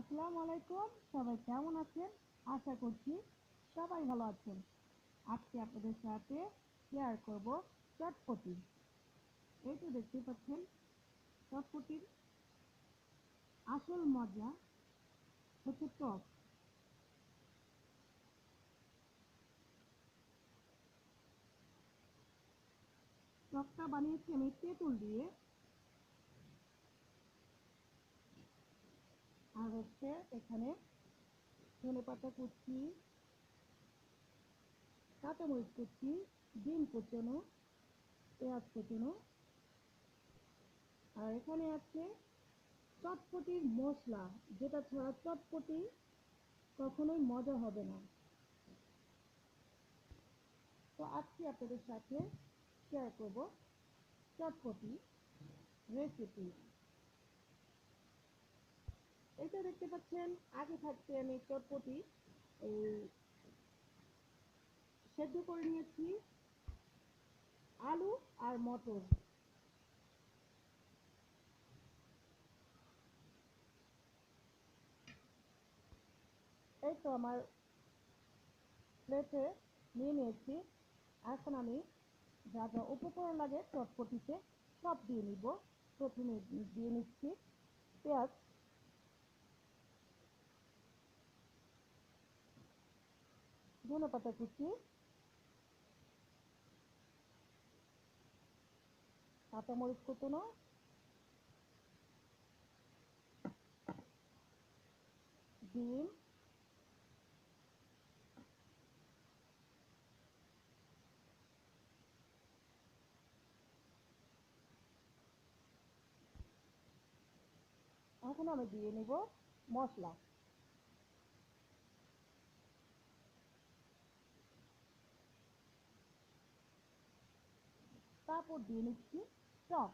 আসসালামু আলাইকুম। সবাই কেমন আছেন? আশা করছি সবাই ভালো আছেন। আজকে আপনাদের সাথে শেয়ার করব চটপটি। এই তো দেখতে পাচ্ছেন, চটপটির আসল মজা হচ্ছে টক। টকটা বানিয়েছি আমি তেঁতুল দিয়ে। আর হচ্ছে এখানে ধনে পাতা কুচি, কাঁচামরিচ কুচি, ডিম কুচনো, পেঁয়াজ কুচনো। আর এখানে আছে চটপটির মশলা, যেটা ছাড়া চটপটি কখনোই মজা হবে না। তো আজকে আপনাদের সাথে শেয়ার করব চটপটি রেসিপি এটা দেখতে পাচ্ছেন, আগে থাকতে আমি চটপটি। সেদ্ধ করে নিয়েছি আলু আর মটর। এই তো আমার প্লেটে নিয়ে নিয়েছি। এখন আমি যা যা উপকরণ লাগে চটপটিতে সব দিয়ে নিব। প্রথমে দিয়ে নিচ্ছি পেঁয়াজ। ধনে পাতা কুচি। কাঁচামরিচ কুচনো। ডিম। এখন আমি দিয়ে নিব মশলা। তারপর দিয়ে নিচ্ছি। টক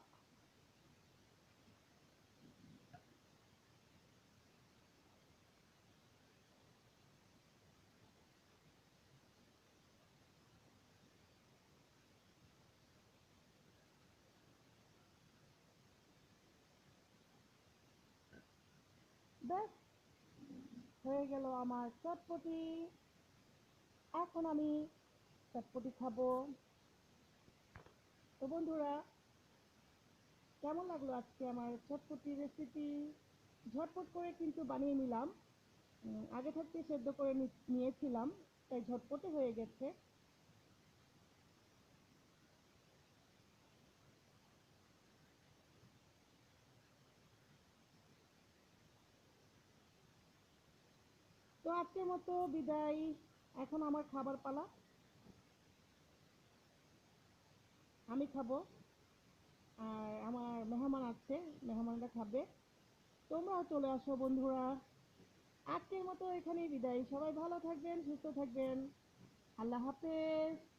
হয়ে গেল আমার চটপটি। এখন আমি চটপটি খাব। তো বন্ধুরা, কেমন লাগল আজকে আমার চটপটি রেসিপি ঝটপট করে কিন্তু বানিয়ে নিলাম। আগে থাকতে সেদ্ধ করে নিয়েছিলাম, তাই ঝটপটে হয়ে গেছে। তো আজকের মতো বিদায়। এখন আমার খাবার পালা। আমি খাব। আর আমার মেহমান আছে, মেহমানরা খাবে। তোমরাও চলে আসো বন্ধুরা। আজকের মতো এখানেই বিদায়। সবাই ভালো থাকবেন, সুস্থ থাকবেন। আল্লাহ হাফেজ।